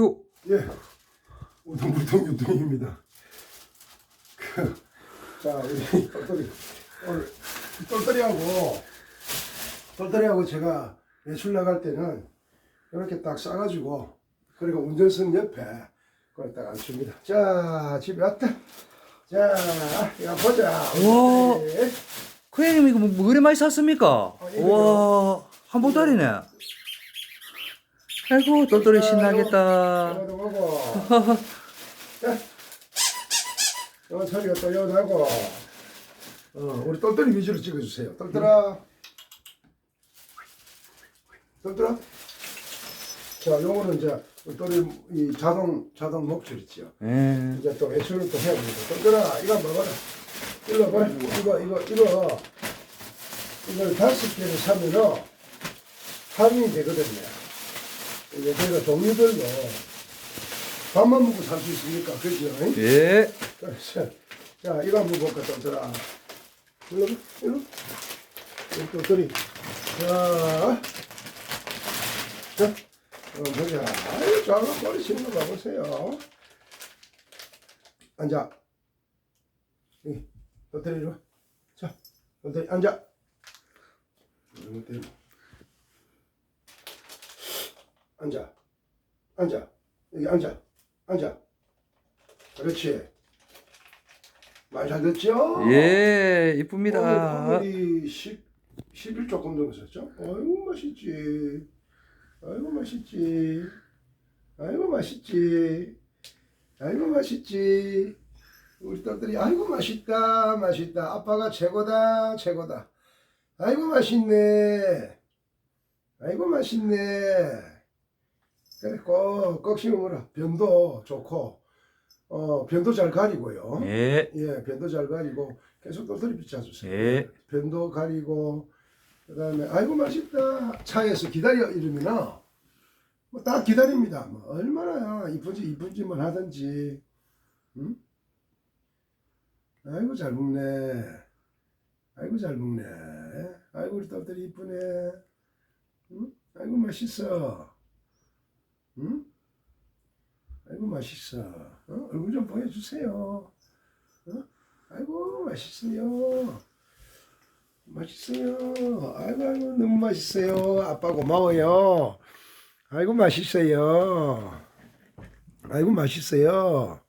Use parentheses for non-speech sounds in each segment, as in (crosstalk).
휴. 예, 우동불통 유통입니다. 그, 자, 우리 똘똘이 오늘 똘똘이하고 똘똘이하고 제가 외출 나갈 때는 이렇게 딱 싸가지고 그리고 운전석 옆에 그걸 딱 앉힙니다. 자, 집에 왔다. 자, 이거 보자. 우와. 네. 그 형님 이거 뭐, 뭐 그리 많이 샀습니까? 이거요. 와, 한 보따리네. 아이고, 똘똘이 자, 신나겠다. 보고. 자, 이거 소리가 또 연하고. 어, 우리 똘똘이 위주로 찍어주세요. 똘똘아. 똘똘아. 자, 요거는 이제 똘똘이 이 자동 자동 목줄 있죠. 예. 이제 또 외출을 또 해야 됩니다. 똘똘아, 이거 먹어라. 일로 봐. 이거 이거 이거 이걸 다섯 개를 사면은 할인이 되거든요. 이제 저희가 종류별로 밥만 먹고 살 수 있으니까 그죠? 예. 그래서 자 이거 한번 볼까. 일로 봐, 일로. 여기 똘똘이. 자, 자, 어, 보자. 아유, 작은 머리 치는 거 봐보세요. 앉아. 여기, 이리 와. 자, 똘똘이 앉아. 이런 것 때문에. 앉아. 앉아. 여기 앉아. 앉아. 그렇지. 말 잘 듣죠? 예, 오늘, 이쁩니다. 오늘 이 10, 10일 조금 넘었었죠? 아이고, 맛있지. 아이고, 맛있지. 아이고, 맛있지. 아이고, 맛있지. 우리 딸들이, 아이고, 맛있다. 맛있다. 아빠가 최고다. 최고다. 아이고, 맛있네. 아이고, 맛있네. 그래, 꼭, 꼭 심어라. 변도 좋고, 어, 변도 잘 가리고요. 예. 예, 변도 잘 가리고 계속 똘똘이 비춰주세요. 예. 변도 가리고 그 다음에 아이고 맛있다 차에서 기다려 이러면은 뭐딱 기다립니다. 뭐 얼마나 이쁜지 이쁜지만 하든지, 응? 아이고 잘 먹네. 아이고 잘 먹네. 아이고 우리 똘똘이 이쁘네. 응? 아이고 맛있어. 응? 아이고 맛있어. 어? 얼굴 좀 보여주세요. 어? 아이고 맛있어요. 맛있어요. 아이고 아이고 너무 맛있어요. 아빠 고마워요. 아이고 맛있어요. 아이고 맛있어요.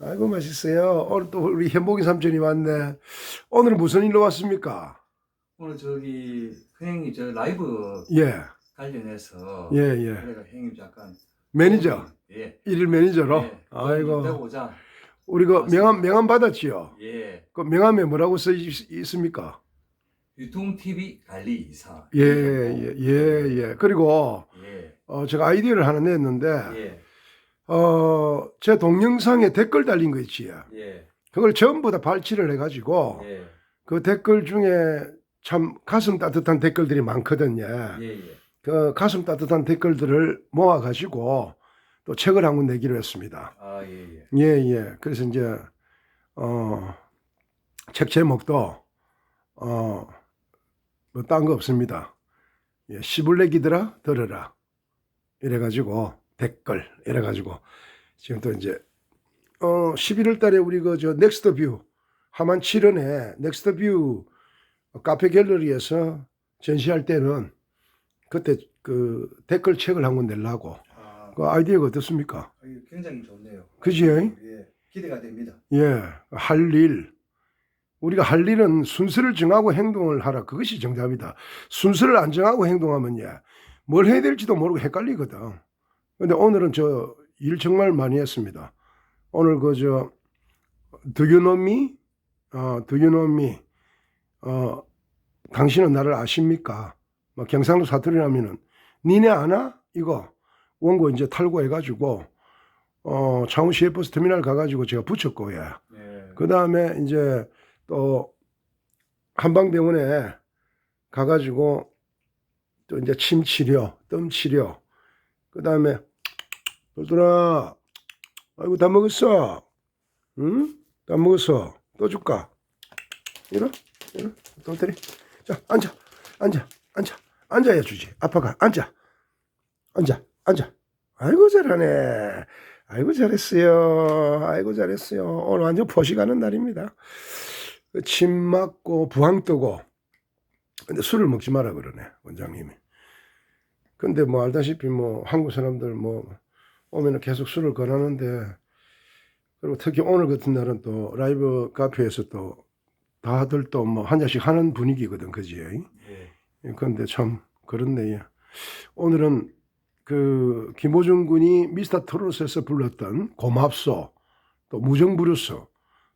아이고 맛있어요. 오늘 또 우리 현복이 삼촌이 왔네. 오늘은 무슨 일로 왔습니까? 오늘 저기 그 형님 저 라이브 예, 관련해서 예, 예. 그래가 형님 잠깐 매니저, 예. 일일 매니저로. 예. 아이고, 배우자. 우리 그 명함 명함 받았지요. 예. 그 명함에 뭐라고 써 있, 있습니까? 유통 TV 관리 이사. 예, 예, 예, 예. 그리고 예. 어, 제가 아이디어를 하나 냈는데, 예. 어, 제 동영상에 댓글 달린 거 있지. 예. 그걸 전부 다 발치를 해 가지고, 예. 그 댓글 중에 참 가슴 따뜻한 댓글들이 많거든요. 예. 예. 그 가슴 따뜻한 댓글들을 모아가지고 또 책을 한 권 내기로 했습니다. 아, 예, 예. 예, 예. 그래서 이제, 어, 책 제목도, 어, 뭐, 딴 거 없습니다. 예, 시블레기들아, 들어라. 이래가지고, 댓글, 이래가지고, 지금 또 이제, 어, 11월 달에 우리 그, 저, 넥스트 뷰, 하만 7원에 넥스트 뷰 카페 갤러리에서 전시할 때는 그때 그 댓글 책을 한 권 내려고. 아, 그 아이디어가 어떻습니까? 이거 굉장히 좋네요. 그지? 예, 기대가 됩니다. 예, 할 일. 우리가 할 일은 순서를 정하고 행동을 하라. 그것이 정답이다. 순서를 안 정하고 행동하면 예, 뭘 해야 될지도 모르고 헷갈리거든. 근데 오늘은 저 일 정말 많이 했습니다. 오늘 그저 두유놈이 어 두유놈이 어 당신은 나를 아십니까? 뭐 경상도 사투리라면은 니네 아나? 이거 원고 이제 탈고해 가지고 어 창원 시외버스 터미널 가가지고 제가 붙였고 예. 예. 그 다음에 이제 또 한방병원에 가가지고 또 이제 침 치료, 뜸 치료. 그 다음에 돌돌아, 아이고 다 먹었어, 응? 다 먹었어. 또 줄까? 이러, 이러, 돌돌이. 자 앉아, 앉아, 앉아, 앉아야 주지. 아빠가 앉아, 앉아, 앉아, 아이고 잘하네. 아이고 잘했어요. 아이고 잘했어요. 오늘 완전 포식하는 날입니다. 침 맞고 부항 뜨고. 근데 술을 먹지 마라 그러네 원장님이. 근데 뭐 알다시피 뭐 한국 사람들 뭐 오면은 계속 술을 권하는데 그리고 특히 오늘 같은 날은 또 라이브 카페에서 또 다들 또 뭐 한 잔씩 하는 분위기거든 그지? 예. 그런데 참 그렇네요. 오늘은 그 김호중 군이 미스터 트롯에서 불렀던 고맙소 또 무정부르스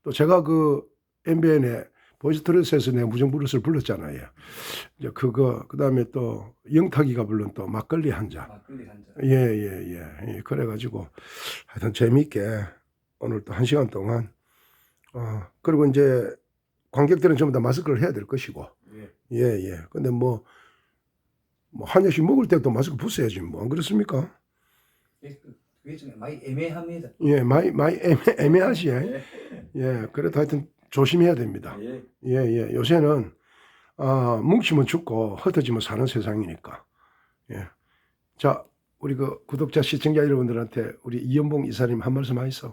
또 제가 그 MBN에 보이스 트롯에서 내가 무정부르스를 불렀잖아요. 이제 그거 그다음에 또 영탁이가 부른 또 막걸리 한 잔. 막걸리 한 잔. 예, 예, 예. 예, 그래가지고 하여튼 재미있게 오늘 또 한 시간 동안 어 그리고 이제 관객들은 전부 다 마스크를 해야 될 것이고 예. 예, 예. 근데 뭐, 뭐, 한 잔씩 먹을 때도 마스크 벗어야지, 뭐. 안 그렇습니까? 예, 그- 그게 좀 많이 애매합니다. 예, 많이, 많이 애매, (laughs) 애매하지. 예. 예. 예, 그래도 하여튼 조심해야 됩니다. 예. 예, 예. 요새는, 아, 뭉치면 죽고 흩어지면 사는 세상이니까. 예. 자, 우리 그 구독자, 시청자 여러분들한테 우리 이연봉 이사님 한 말씀 하이소.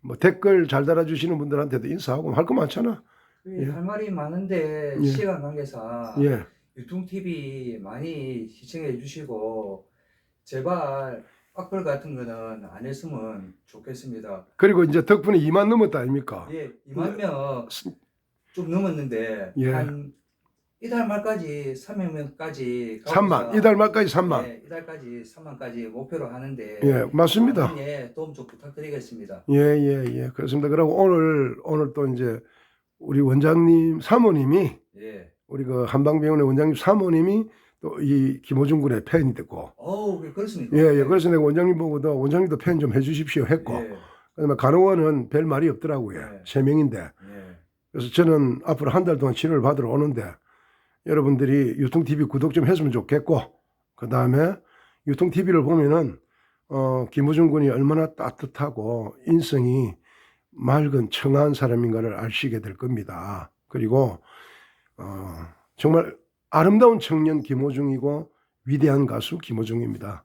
뭐 댓글 잘 달아주시는 분들한테도 인사하고 할 거 많잖아. 예. 할 말이 많은데 예. 시간 관계상 예. 유통 TV 많이 시청해 주시고 제발 악플 같은 거는 안 했으면 좋겠습니다. 그리고 이제 덕분에 2만 넘었다 아닙니까? 예, 2만 명 스- 좀 넘었는데 예. 한 이달 말까지 3명까지 3만. 이달 말까지 3만. 예, 이달까지 3만까지 목표로 하는데 예, 맞습니다. 예, 도움 좀 부탁드리겠습니다. 예, 예, 예. 그렇습니다. 그리고 오늘, 오늘 또 이제 우리 원장님, 사모님이, 예. 우리 그 한방병원의 원장님 사모님이 또 이 김호중 군의 팬이 됐고, 어우, 그- 그렇습니까? 예, 예. 그래서 내가 원장님 보고도 원장님도 팬 좀 해주십시오 했고, 예, 그다음에 간호원은 별 말이 없더라고요. 네. 세 명인데. 예. 그래서 저는 앞으로 한 달 동안 치료를 받으러 오는데, 여러분들이 유통TV 구독 좀 했으면 좋겠고, 그 다음에 유통TV를 보면은, 어, 김호중 군이 얼마나 따뜻하고 인성이 맑은 청아한 사람인가를 아시게 될 겁니다. 그리고, 어, 정말 아름다운 청년 김호중이고 위대한 가수 김호중입니다.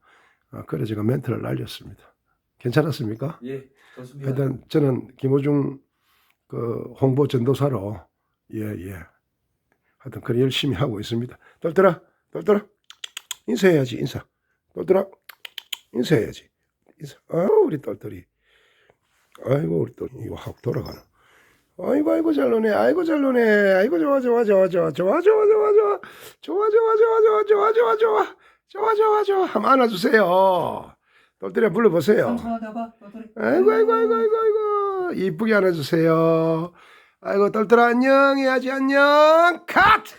어, 그래 제가 멘트를 날렸습니다. 괜찮았습니까? 예, 좋습니다. 일단 저는 김호중 그 홍보 전도사로 예, 예. 하여튼 그래 열심히 하고 있습니다. 떨더라, 떨더라. 인사해야지, 인사. 떨더라, 인사해야지. 인사. 아, 우리 떨떨이. 아이고, 우리 떨 이거 확 돌아가는. 아이고, 아이고, 잘 노네. 아이고, 잘 노네. 아이고, 좋아, 좋아, 좋아, 좋아, 좋아, 좋아, 좋아, 좋아. 좋아, 좋아, 좋아, 좋아, 좋아, 좋아, 좋아. 좋아, 좋아, 좋아. 한번 안아주세요. 떨떨이 불러보세요. 삼성하다가 떠들이. 아이고 아이고 아이고 아이고 아이고 이쁘게 안아주세요. 아이고 떨떨아 안녕 해야지 안녕 컷.